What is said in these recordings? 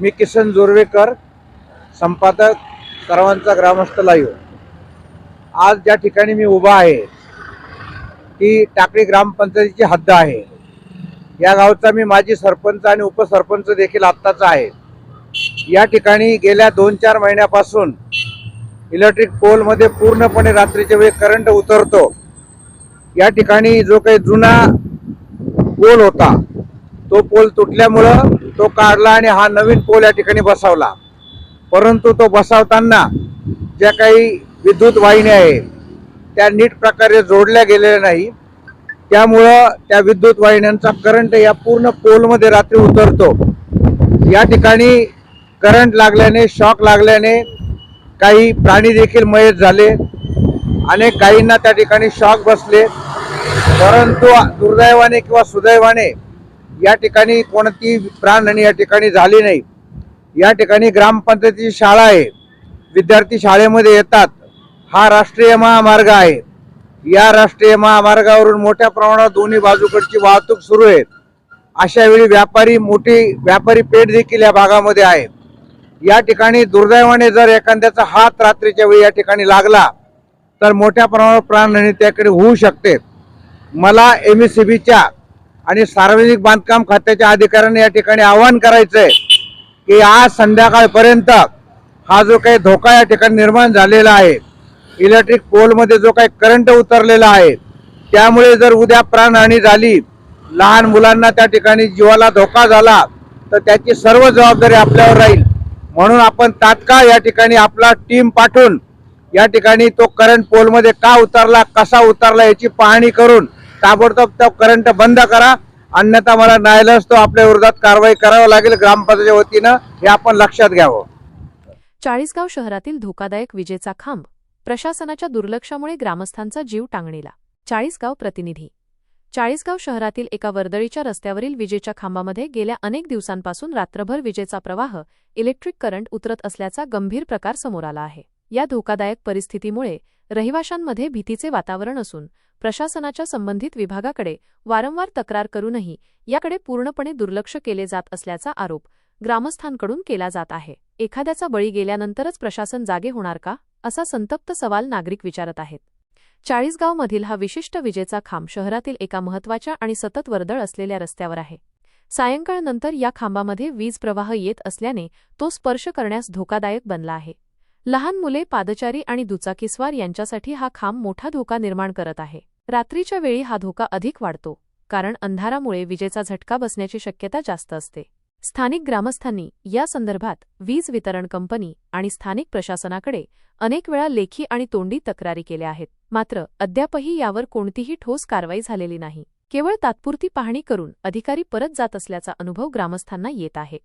मी किसन जोरवेकर संपादक सर्वांचा ग्रामस्थ लाईव्ह आज ज्या ठिकाणी मी उभा आहे ती टाकळी ग्रामपंचायतीची हद्द आहे. या गावचा मी माजी सरपंच आणि उपसरपंच देखील आत्ताचा आहे. या ठिकाणी गेल्या दोन चार महिन्यापासून इलेक्ट्रिक पोलमध्ये पूर्णपणे रात्रीच्या वेळी करंट उतरतो. या ठिकाणी जो काही जुना पोल होता तो पोल तुटल्यामुळं तो काढला आणि हा नवीन पोल या ठिकाणी बसवला. परंतु तो बसवताना ज्या काही विद्युत वाहिन्या आहेत त्या नीट प्रकारे जोडल्या गेलेल्या नाही. त्यामुळं त्या विद्युत वाहिन्यांचा करंट या पूर्ण पोलमध्ये रात्री उतरतो. या ठिकाणी करंट लागल्याने शॉक लागल्याने काही प्राणी देखील मयत झाले. अनेक गायींना त्या ठिकाणी शॉक बसले. परंतु दुर्दैवाने किंवा सुदैवाने या ठिकाणी कोणती प्राणहानी या ठिकाणी झाली नाही. या ठिकाणी ग्रामपंचायतीची शाळा आहे. विद्यार्थी शाळेमध्ये येतात. हा राष्ट्रीय महामार्ग आहे. या राष्ट्रीय महामार्गावरून मोठ्या प्रमाणात दोन्ही बाजूकडची वाहतूक सुरू आहे. अशा वेळी व्यापारी मोठी व्यापारी पेठ देखील या भागामध्ये आहे. या ठिकाणी दुर्दैवाने जर एखाद्याचा हात रात्रीच्या वेळी या ठिकाणी लागला तर मोठ्या प्रमाणावर प्राणहानी त्याकडे होऊ शकते. मला एम एस सी बीच्या आणि सार्वजनिक बांधकाम खात्याच्या अधिकाऱ्यांनी या ठिकाणी आवाहन करायचंय की आज संध्याकाळपर्यंत हा जो काही धोका या ठिकाणी निर्माण झालेला आहे इलेक्ट्रिक पोलमध्ये जो काही करंट उतरलेला आहे त्यामुळे जर उद्या प्राणहानी झाली लहान मुलांना त्या ठिकाणी जीवाला धोका झाला तर त्याची सर्व जबाबदारी आपल्यावर राहील. म्हणून आपण तात्काळ या ठिकाणी आपला टीम पाठवून या ठिकाणी तो करंट पोलमध्ये का उतरला कसा उतरला याची पाहणी करून ताबडतोब तो करंट बंद करा. अन्यथा मला न्यायालयास तो आपल्या विरोधात कारवाई करावी लागेल. ग्रामपंचायतीच्या वतीनं हे आपण लक्षात घ्यावं. चाळीसगाव शहरातील धोकादायक विजेचा खांब प्रशासनाच्या दुर्लक्षामुळे ग्रामस्थांचा जीव टांगणीला. चाळीसगाव प्रतिनिधी. चाळीसगाव शहरातील एका वर्दळीच्या रस्त्यावरील विजेच्या खांबामध्ये गेल्या अनेक दिवसांपासून रात्रभर विजेचा प्रवाह इलेक्ट्रिक करंट उतरत असल्याचा गंभीर प्रकार समोर आला आहे. या धोकादायक परिस्थितीमुळे रहिवाशांमध्ये भीतीचे वातावरण असून प्रशासनाच्या संबंधित विभागाकडे वारंवार तक्रार करूनही याकडे पूर्णपणे दुर्लक्ष केले जात असल्याचा आरोप ग्रामस्थांकडून केला जात आहे. एखाद्याचा बळी गेल्यानंतरच प्रशासन जागे होणार का? असा संतप्त सवाल नागरिक विचारत आहेत. चाळीसगावमधील हा विशिष्ट विजेचा खांब शहरातील एका महत्त्वाच्या आणि सतत वर्दळ असलेल्या रस्त्यावर आहे. सायंकाळनंतर या खांबामध्ये वीज प्रवाह येत असल्याने तो स्पर्श करण्यास धोकादायक बनला आहे. लहान मुले पादचारी आणि दुचाकीस्वार यांच्यासाठी हा खांब मोठा धोका निर्माण करत आहे. रात्रीच्या वेळी हा धोका अधिक वाढतो कारण अंधारामुळे विजेचा झटका बसण्याची शक्यता जास्त असते. स्थानिक ग्रामस्थांनी या संदर्भात वीज वितरण कंपनी आणि स्थानिक प्रशासनाकडे अनेक वेळा लेखी आणि तोंडी तक्रारी केल्या आहेत. मात्र अद्यापही यावर कोणतीही ठोस कारवाई झालेली नाही. केवळ तात्पुरती पाहणी करून अधिकारी परत जात असल्याचा अनुभव ग्रामस्थांना येत आहे.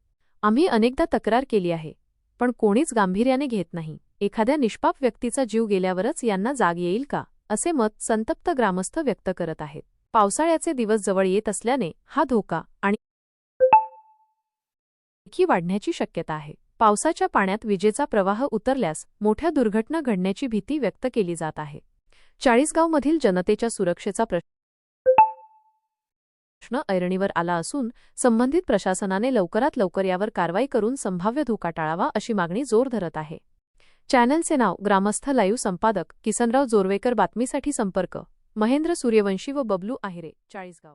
आम्ही अनेकदा तक्रार केली आहे. पण कोणीच गांभीर्याने घेत नाही. एखाद्या निष्पाप व्यक्तीचा जीव गेल्यावरच यांना जाग येईल का? असे मत संतप्त ग्रामस्थ व्यक्त करत आहेत. पावसाळ्याचे दिवस जवळ येत असल्याने हा धोका आणि आणखी वाढण्याची शक्यता आहे. पावसाच्या पाण्यात विजेचा प्रवाह उतरल्यास मोठ्या दुर्घटना घडण्याची भीती व्यक्त केली जात आहे. चाळीसगावमधील जनतेच्या सुरक्षेचा प्रश्न ऐरणीवर आला असून संबंधित प्रशासनाने लवकरात लवकर यावर कारवाई करून संभाव्य धोका टाळावा अशी मागणी जोर धरत आहे. चॅनलचे नाव ग्रामस्थ लाईव्ह संपादक किसनराव जोरवेकर बातमीसाठी संपर्क महेंद्र सूर्यवंशी व बबलू आहिरे चाळीसगाव.